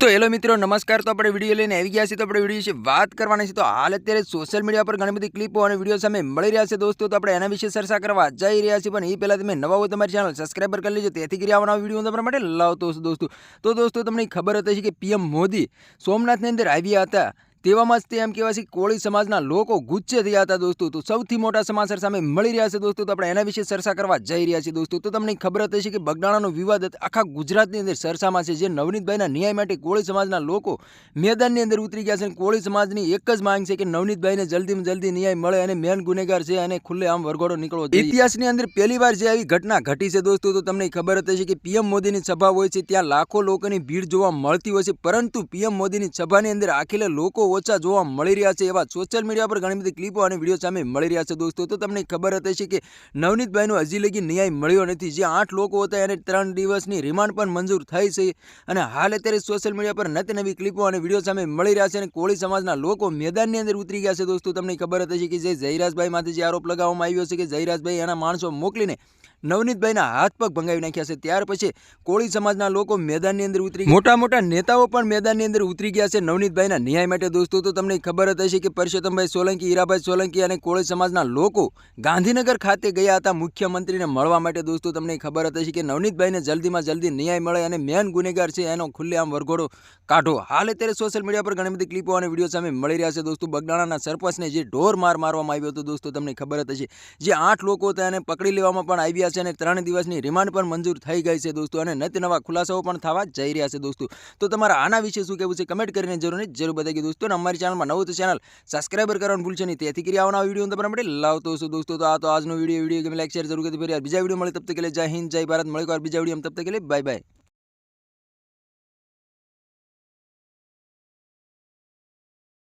તો હેલો મિત્રો, નમસ્કાર. તો આપણે વીડિયો લઈને આવી ગયા છીએ. તો આપણે વીડિયો વિશે વાત કરવાની છે. તો હાલ અત્યારે સોશિયલ મીડિયા પર ઘણી બધી ક્લિપો અને વીડિયો સામે મળી રહ્યા છે દોસ્તો. તો આપણે એના વિશે ચર્ચા કરવા જઈ રહ્યા છીએ. પણ એ પહેલાં તમે નવા હોય તમારી ચેનલ સબસ્ક્રાઈબર કરી લેજો. તેથી કરી આવવાના વીડિયો તમારા માટે લાવતો દોસ્તો. તો દોસ્તો, તમને ખબર હતી કે પીએમ મોદી સોમનાથની અંદર આવ્યા હતા. તેવામાં જ તે એમ કહેવાય છે કોળી સમાજના લોકો ગુચ્છે થયા હતા દોસ્તો. તો સૌથી મોટા સમાચાર સામે મળી રહ્યા છે દોસ્તો. તો આપણે એના વિશે ચર્ચા કરવા જઈ રહ્યા છીએ દોસ્તો. તો તમને ખબર હતી હશે કે બગડાણાનો વિવાદ આખા ગુજરાતની અંદર ચર્ચામાં છે. જે નવનીતભાઈના ન્યાય માટે કોળી સમાજના લોકો મેદાનની અંદર ઉતરી ગયા છે અને કોળી સમાજની એક જ માંગ છે કે નવનીતભાઈને જલ્દીમાં જલ્દી ન્યાય મળે અને મેન ગુનેગાર છે અને ખુલ્લે આમ વરઘોડો નીકળવો ઇતિહાસની અંદર પહેલીવાર જે આવી ઘટના ઘટી છે દોસ્તો, તો તમને ખબર હતી કે પીએમ મોદીની સભા હોય છે. ત્યાં લાખો લોકોની ભીડ જોવા મળતી હોય છે. પરંતુ પીએમ મોદીની સભાની અંદર આખેલા લોકો ઓછા જોવા મળી રહ્યા છે એવા સોશિયલ મીડિયા પર ઘણી બધી ક્લિપો અને વીડિયો સામે મળી રહ્યા છે દોસ્તો. તો તમને ખબર હતી છે કે નવનીતભાઈનો હજી લગી ન્યાય મળ્યો નથી. જે આઠ લોકો હતા એને ત્રણ દિવસની રિમાન્ડ પણ મંજૂર થઈ છે. અને હાલ અત્યારે સોશિયલ મીડિયા પર નતી નવી ક્લિપો અને વીડિયો સામે મળી રહ્યા છે અને કોળી સમાજના લોકો મેદાનની અંદર ઉતરી ગયા છે દોસ્તો. તમને ખબર હતી કે જે જયરાજભાઈ માંથી જે આરોપ લગાવવામાં આવ્યો છે કે જયરાજભાઈ એના માણસો મોકલીને નવનીતભાઈના હાથ પગ ભંગાવી નાખ્યા છે. ત્યાર પછી કોળી સમાજના લોકો મેદાનની અંદર ઉતરી મોટા મોટા નેતાઓ પણ મેદાનની અંદર ઉતરી ગયા છે નવનીતભાઈના ન્યાય માટે દોસ્તો, તો તમને ખબર જ હશે કે પરસોત્તમભાઈ સોલંકી, હીરાભાઈ સોલંકી અને કોળી સમાજના લોકો ગાંધીનગર ખાતે ગયા હતા મુખ્યમંત્રીને મળવા માટે. દોસ્તો, તમને ખબર જ હશે કે નવનીતભાઈને જલ્દીમાં જલ્દી ન્યાય મળે અને મેન ગુનેગાર છે, એનો ખુલ્લેઆમ વરઘોડો કાઢો. હાલ અત્યારે સોશિયલ મીડિયા પર ઘણી બધી ક્લિપો અને વીડિયો સામે મળી રહ્યા છે. દોસ્તો બગડાણાના સરપંચને જે ઢોર માર મારવામાં આવ્યો હતો, દોસ્તો, તમને ખબર જ હશે. જે આઠ લોકો હતા, એને પકડી લેવામાં પણ આવ્યા છે અને ત્રણ દિવસની રિમાન્ડ પણ મંજૂર થઈ ગઈ છે, દોસ્તો, અને નત નવા ખુલાસાઓ પણ થવા જઈ રહ્યા છે, દોસ્તો. તો તમારા આના વિશે શું કહેવું છે? કમેન્ટ કરીને જરૂર જરૂર બતાવી દોસ્તો. અને અમારી ચેનલમાં નવું તો ચેનલ સબસ્ક્રાઈબર કરવાનું ભૂલશો નહીં. તેથી કરી આવવાના વીડિયો તમારા માટે લાવતો છું દોસ્તો. તો આ તો આજનો વીડિયો વીડિયો ગમે લાઈક શેર જરૂર કરી ફરી બીજા વીડિયો મળે તબ તક કે જય હિન્દ, જય ભારત. મળે બીજા વીડિયો તબ તક કે બાય બાય